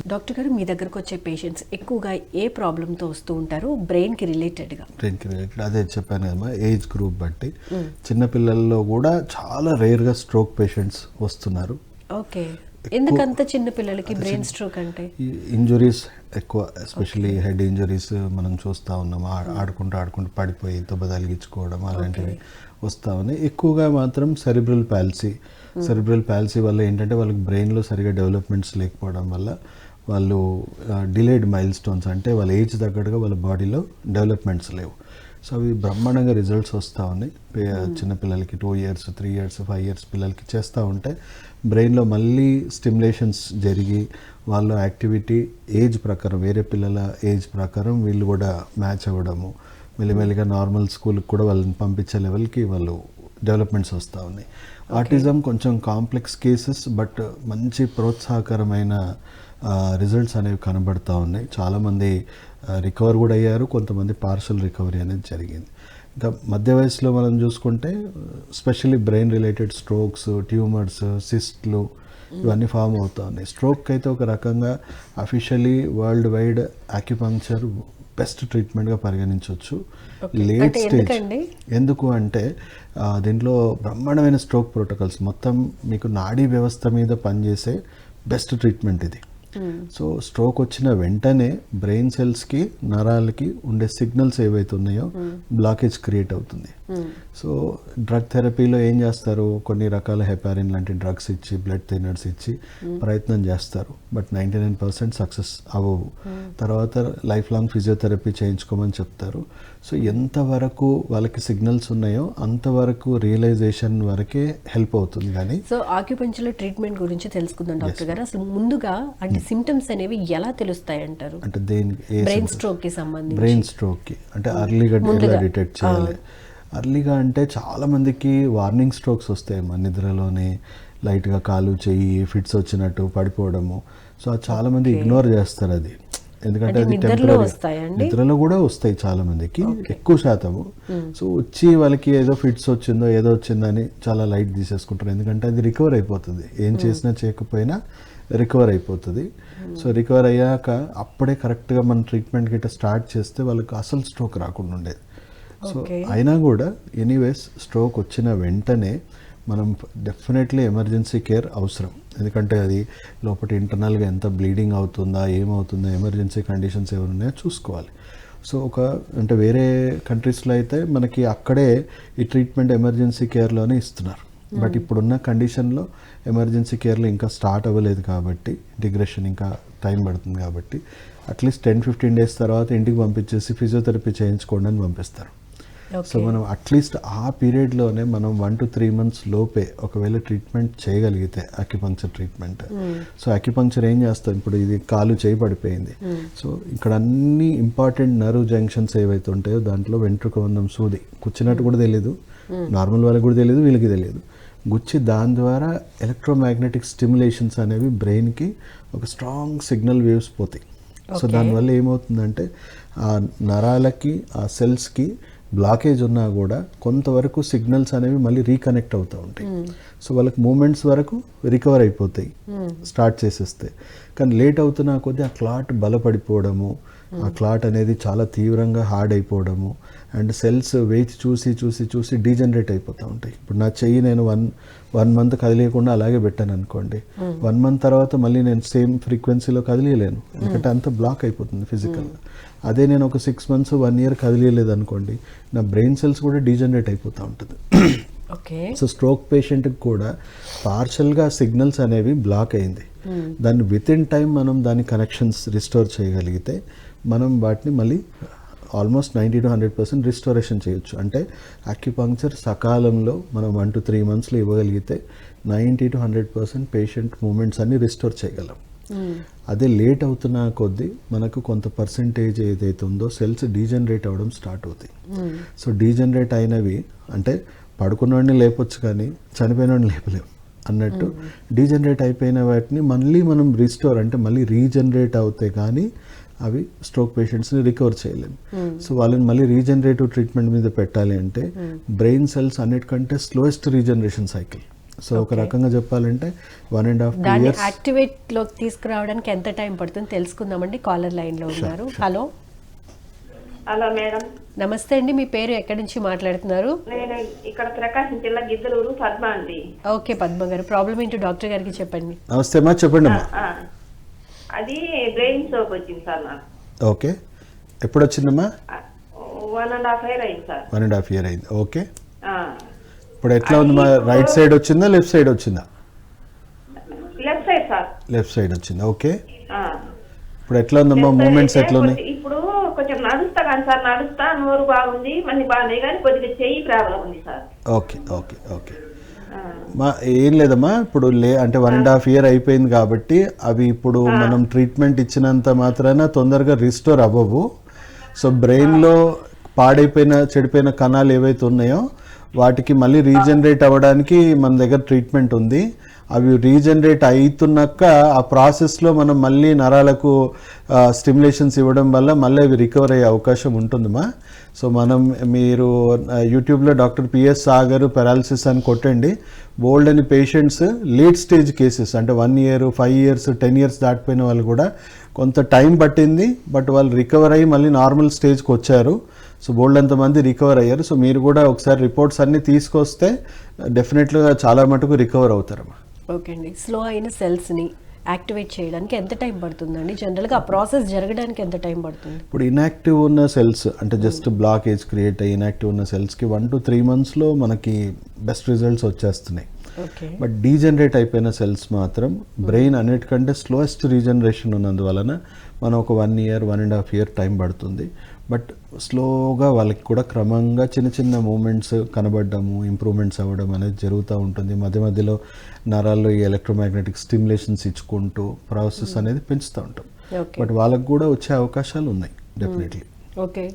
Doctor గారు మీ దగ్గరకు వచ్చే పేషెంట్స్ ఎక్కువగా ఏ ప్రాబ్లంతో వస్తూ ఉంటారు? బ్రెయిన్కి రిలేటెడ్గా బ్రెయిన్కి రిలేటెడ్ అదే చెప్పాను కదమ్మా ఏజ్ గ్రూప్ బట్టి. చిన్నపిల్లల్లో కూడా చాలా రేర్గా స్ట్రోక్ పేషెంట్స్ వస్తున్నారు. ఓకే ఎందుకంత చిన్న పిల్లలకి బ్రెయిన్ స్ట్రోక్ అంటే? ఇంజురీస్ ఎక్కువ ఎస్పెషల్లీ హెడ్ ఇంజురీస్ మనం చూస్తూ ఉన్నాం. ఆ- ఆడుకుంటూ ఆడుకుంటూ పడిపోయి దెబ్బ తగిలించుకోవడం అలాంటివి వస్తూ ఉన్నాయి. ఎక్కువగా మాత్రం సెరిబ్రల్ ప్యాల్సీ సెరిబ్రల్ ప్యాల్సీ వల్ల ఏంటంటే వాళ్ళకి బ్రెయిన్లో సరిగా డెవలప్మెంట్స్ లేకపోవడం వల్ల వాళ్ళు డిలేడ్ మైల్ స్టోన్స్ అంటే వాళ్ళ ఏజ్ తగ్గట్టుగా వాళ్ళ బాడీలో డెవలప్మెంట్స్ లేవు. సో అవి బ్రహ్మాండంగా రిజల్ట్స్ వస్తూ ఉన్నాయి. పే- చిన్నపిల్లలకి two years three years five years పిల్లలకి చేస్తూ ఉంటే బ్రెయిన్లో మళ్ళీ స్టిమ్యులేషన్స్ జరిగి వాళ్ళ యాక్టివిటీ ఏజ్ ప్రకారం వేరే పిల్లల ఏజ్ ప్రకారం వీళ్ళు కూడా మ్యాచ్ అవ్వడము మెల్లిమెల్లిగా నార్మల్ స్కూల్కి కూడా వాళ్ళని పంపించే లెవెల్కి వాళ్ళు డెవలప్మెంట్స్ వస్తూ ఉన్నాయి. ఆటిజం కొంచెం కాంప్లెక్స్ కేసెస్ బట్ మంచి ప్రోత్సాహకరమైన రిజల్ట్స్ అనేవి కనబడతా ఉన్నాయి. చాలామంది రికవర్ కూడా అయ్యారు. కొంతమంది పార్షల్ రికవరీ అనేది జరిగింది. ఇంకా మధ్య వయసులో మనం చూసుకుంటే specially brain related strokes tumours సిస్ట్లు ఇవన్నీ ఫామ్ అవుతా ఉన్నాయి. స్ట్రోక్ అయితే ఒక రకంగా officially world wide acupuncture best ట్రీట్మెంట్గా పరిగణించవచ్చు. Late stage? ఎందుకు అంటే దీంట్లో బ్రహ్మాండమైన స్ట్రోక్ ప్రోటోకాల్స్ మొత్తం మీకు నాడీ వ్యవస్థ మీద పనిచేసే బెస్ట్ ట్రీట్మెంట్ ఇది. సో స్ట్రోక్ వచ్చిన వెంటనే బ్రెయిన్ సెల్స్కి నరాలకి ఉండే సిగ్నల్స్ ఏవైతే ఉన్నాయో బ్లాకేజ్ క్రియేట్ అవుతుంది. సో డ్రగ్ థెరపీలో ఏం చేస్తారు? కొన్ని రకాల హెపారిన్ లాంటి డ్రగ్స్ ఇచ్చి బ్లడ్ థిన్నర్స్ ఇచ్చి ప్రయత్నం చేస్తారు. But ninety nine percent success అవ్వవు తర్వాత లైఫ్ లాంగ్ ఫిజియోథెరపీ చేయించుకోమని చెప్తారు. సో ఎంతవరకు వాళ్ళకి సిగ్నల్స్ ఉన్నాయో అంతవరకు రియలైజేషన్ వరకే హెల్ప్ అవుతుంది. కానీ సో ఆక్యుపెన్షన్లో ట్రీట్మెంట్ గురించి తెలుసుకుందాం డాక్టర్ గారు. అసలు ముందుగా అంటే సిమ్టమ్స్ అనేవి ఎలా తెలుస్తాయి అంటారు? అంటే దేనికి బ్రెయిన్ స్ట్రోక్కి సంబంధించి. బ్రెయిన్ స్ట్రోక్కి అంటే అర్లీగా ఎలా డిటెక్ట్ చేయాలి? అర్లీగా అంటే చాలా మందికి వార్నింగ్ స్ట్రోక్స్ వస్తాయి మన నిద్రలోనే లైట్గా కాలు చెయ్యి ఫిట్స్ వచ్చినట్టు పడిపోవడము. సో అది చాలా మంది ఇగ్నోర్ చేస్తారు అది. ఎందుకంటే అది నిద్రలో కూడా వస్తాయి చాలా మందికి ఎక్కువ శాతము. సో వచ్చి వాళ్ళకి ఏదో ఫిట్స్ వచ్చిందో ఏదో వచ్చిందని చాలా లైట్ తీసేసుకుంటారు. ఎందుకంటే అది రికవర్ అయిపోతుంది. ఏం చేసినా చేయకపోయినా రికవర్ అయిపోతుంది. సో రికవర్ అయ్యాక అప్పుడే కరెక్ట్గా మన ట్రీట్మెంట్ గిట్ట స్టార్ట్ చేస్తే వాళ్ళకి అసలు స్ట్రోక్ రాకుండా ఉండేది. సో. అయినా కూడా ఎనీవేస్ స్ట్రోక్ వచ్చిన వెంటనే మనం డెఫినెట్లీ ఎమర్జెన్సీ కేర్ అవసరం. ఎందుకంటే అది లోపల ఇంటర్నల్గా ఎంత బ్లీడింగ్ అవుతుందా ఏమవుతుందా ఎమర్జెన్సీ కండిషన్స్ ఏమైనా ఉన్నాయో చూసుకోవాలి. సో ఒక అంటే వేరే కంట్రీస్లో అయితే మనకి అక్కడే ఈ ట్రీట్మెంట్ ఎమర్జెన్సీ కేర్లోనే ఇస్తున్నారు. బట్ ఇప్పుడున్న కండిషన్లో ఎమర్జెన్సీ కేర్లో ఇంకా స్టార్ట్ అవ్వలేదు కాబట్టి ఇంటిగ్రేషన్ ఇంకా టైం పడుతుంది కాబట్టి అట్లీస్ట్ టెన్ ఫిఫ్టీన్ డేస్ తర్వాత ఇంటికి పంపించేసి ఫిజియోథెరపీ చేయించుకోండి అని పంపిస్తారు. సో మనం అట్లీస్ట్ ఆ పీరియడ్లోనే మనం వన్ టు త్రీ మంత్స్ లోపే ఒకవేళ ట్రీట్మెంట్ చేయగలిగితే అక్యుపంక్చర్ ట్రీట్మెంట్ సో అక్యుపంక్చర్ ఏం చేస్తాం? ఇప్పుడు ఇది కాలు చేయి పడిపోయింది. సో ఇక్కడ అన్ని ఇంపార్టెంట్ నర్వ్ జంక్షన్స్ ఏవైతే ఉంటాయో దాంట్లో వెంట్రుక వందం సూది. కూర్చున్నట్టు కూడా తెలియదు నార్మల్ వాళ్ళకి కూడా తెలియదు వీళ్ళకి తెలియదు గుచ్చి దాని ద్వారా ఎలక్ట్రోమాగ్నెటిక్ స్టిమ్యులేషన్స్ అనేవి బ్రెయిన్కి ఒక స్ట్రాంగ్ సిగ్నల్ వేవ్స్ పోతాయి. సో. దానివల్ల ఏమవుతుందంటే ఆ నరాలకి ఆ సెల్స్కి బ్లాకేజ్ ఉన్నా కూడా కొంతవరకు సిగ్నల్స్ అనేవి మళ్ళీ రీకనెక్ట్ అవుతూ ఉంటాయి. సో వాళ్ళకి మూమెంట్స్ వరకు రికవర్ అయిపోతాయి. స్టార్ట్ చేసేస్తే. కానీ లేట్ అవుతున్నా కొద్దీ ఆ క్లాట్ బలపడిపోవడము ఆ క్లాట్ అనేది చాలా తీవ్రంగా హార్డ్ అయిపోవడము. అండ్ సెల్స్ వేచి చూసి చూసి చూసి డీజనరేట్ అయిపోతూ ఉంటాయి. ఇప్పుడు నా చెయ్యి నేను వన్ వన్ మంత్ కదిలేయకుండా అలాగే పెట్టాను అనుకోండి. వన్ మంత్ తర్వాత మళ్ళీ నేను సేమ్ ఫ్రీక్వెన్సీలో కదిలేయలేను. ఎందుకంటే అంత బ్లాక్ అయిపోతుంది ఫిజికల్. అదే నేను ఒక సిక్స్ మంత్స్ వన్ ఇయర్ కదిలేయలేదు అనుకోండి నా బ్రెయిన్ సెల్స్ కూడా డీజనరేట్ అయిపోతూ ఉంటుంది. ఓకే. సో స్ట్రోక్ పేషెంట్కి కూడా పార్షల్గా సిగ్నల్స్ అనేవి బ్లాక్ అయింది. దాన్ని విత్ ఇన్ టైం మనం దాని కనెక్షన్స్ రిస్టోర్ చేయగలిగితే మనం వాటిని మళ్ళీ almost ninety to hundred percent restoration చేయొచ్చు. అంటే అక్యుపంక్చర్ సకాలంలో మనం వన్ టు త్రీ మంత్స్లో ఇవ్వగలిగితే ninety to hundred percent patient movements అన్ని రిస్టోర్ చేయగలం. అదే లేట్ అవుతున్న కొద్దీ మనకు కొంత పర్సంటేజ్ ఏదైతే ఉందో సెల్స్ డీజనరేట్ అవ్వడం స్టార్ట్ అవుతాయి. సో డీజనరేట్ అయినవి అంటే పడుకున్నవాడిని లేపొచ్చు కానీ చనిపోయినవాడిని లేపలేము అన్నట్టు డీజనరేట్ అయిపోయిన వాటిని మళ్ళీ మనం రిస్టోర్ అంటే మళ్ళీ రీజనరేట్ అవుతాయి కానీ అవి స్ట్రోక్ పేషెంట్స్ని రికవర్ చేయలేము సో వాళ్ళని మళ్ళీ రీజనరేటివ్ ట్రీట్మెంట్ మీద పెట్టాలి అంటే బ్రెయిన్ సెల్స్ అన్నిటికంటే స్లోయెస్ట్ రీజనరేషన్ సైకిల్ సో ఒక రకంగా చెప్పాలంటే వన్ అండ్ హాఫ్ దాన్ని ఇయర్స్ యాక్టివేట్లోకి తీసుకురావడానికి ఎంత టైం పడుతుంది తెలుసుకుందామండి. కాలర్ లైన్లో ఉన్నారు. హలో హలో మేడం నమస్తే అండి. మీ పేరు ఎక్కడి నుంచి మాట్లాడుతున్నారు? నేను ఇక్కడ ప్రకాశం జిల్లా గిద్దలూరు పద్మ అండి. ఓకే పద్మ గారు. ప్రాబ్లం ఏంటో? డాక్టర్ గారికి చెప్పండి. నమస్తే అమ్మా చెప్పండి అమ్మా అది బ్రెయిన్ సోప్ వచ్చింది సార్ నాకు. ఓకే. ఎప్పుడు వచ్చిందమ్మా వన్ అండ్ హాఫ్ ఇయర్ అయింది sir. One and half year అయింది. ఓకే. ఇప్పుడు ఎట్లా ఉంది మా రైట్ సైడ్ వచ్చిందా లెఫ్ట్ సైడ్ వచ్చిందా? Left side sir. Left side వచ్చిందా? ఓకే. ఇప్పుడు ఎట్లా ఉందమ్మా? మూమెంట్స్ ఎట్లా ఉన్నాయి? ఇప్పుడు కొంచెం నడుస్తా కానీ సార్ నడుస్తా నోరు బాగుంది మళ్ళీ బాగున్నాయి కానీ కొద్దిగా చెయ్యి ప్రాబ్లం ఉంది సార్. Okay okay okay. మా ఏం లేదమ్మా ఇప్పుడు లే అంటే వన్ అండ్ హాఫ్ ఇయర్ అయిపోయింది కాబట్టి అవి ఇప్పుడు మనం ట్రీట్మెంట్ ఇచ్చినంత మాత్రాన తొందరగా రిస్టోర్ అవ్వవు. సో బ్రెయిన్లో పాడైపోయిన చెడిపోయిన కణాలు ఏవైతే ఉన్నాయో వాటికి మళ్ళీ రీజనరేట్ అవ్వడానికి మన దగ్గర ట్రీట్మెంట్ ఉంది. అవి రీజనరేట్ అవుతున్నాక ఆ ప్రాసెస్లో మనం మళ్ళీ నరాలకు స్టిమ్యులేషన్స్ ఇవ్వడం వల్ల మళ్ళీ అవి రికవర్ అయ్యే అవకాశం ఉంటుందమ్మా. సో మనం మీరు యూట్యూబ్లో డాక్టర్ పిఎస్ సాగర్ పెరాలసిస్ అని కొట్టండి. బోల్డ్ అని పేషెంట్స్ లేట్ స్టేజ్ కేసెస్ అంటే one year five years ten years దాటిపోయిన వాళ్ళు కూడా కొంత టైం పట్టింది బట్ వాళ్ళు రికవర్ అయ్యి మళ్ళీ నార్మల్ స్టేజ్కి వచ్చారు. సో బోల్డ్ అంతమంది రికవర్ అయ్యారు. సో మీరు కూడా ఒకసారి రిపోర్ట్స్ అన్నీ తీసుకొస్తే డెఫినెట్గా చాలా మటుకు రికవర్ అవుతారమ్మా. ఓకే అండి. స్లో అయిన సెల్స్ని యాక్టివేట్ చేయడానికి ఎంత టైం పడుతుందండి? జనరల్గా ఆ ప్రాసెస్ జరగడానికి ఎంత టైం పడుతుంది? ఇప్పుడు ఇన్యాక్టివ్ ఉన్న సెల్స్ అంటే జస్ట్ బ్లాకేజ్ క్రియేట్ అయ్యి ఇన్యాక్టివ్ ఉన్న సెల్స్కి వన్ టు త్రీ మంత్స్లో మనకి బెస్ట్ రిజల్ట్స్ వచ్చేస్తున్నాయి. ఓకే. బట్ డీజనరేట్ అయిపోయిన సెల్స్ మాత్రం బ్రెయిన్ అన్నిటికంటే స్లోయెస్ట్ రీజనరేషన్ ఉన్నందువలన మనం ఒక one year one and half year time పడుతుంది. బట్ స్లోగా వాళ్ళకి కూడా క్రమంగా చిన్న చిన్న మూమెంట్స్ కనబడడము ఇంప్రూవ్మెంట్స్ అవ్వడం అనేది జరుగుతూ ఉంటుంది. మధ్య మధ్యలో నరాల్లో ఈ ఎలక్ట్రోమాగ్నెటిక్ స్టిమ్యులేషన్స్ ఇచ్చుకుంటూ ప్రాసెస్ అనేది పెంచుతూ ఉంటాం. బట్ వాళ్ళకి కూడా వచ్చే అవకాశాలు ఉన్నాయి డెఫినెట్లీ ఓకే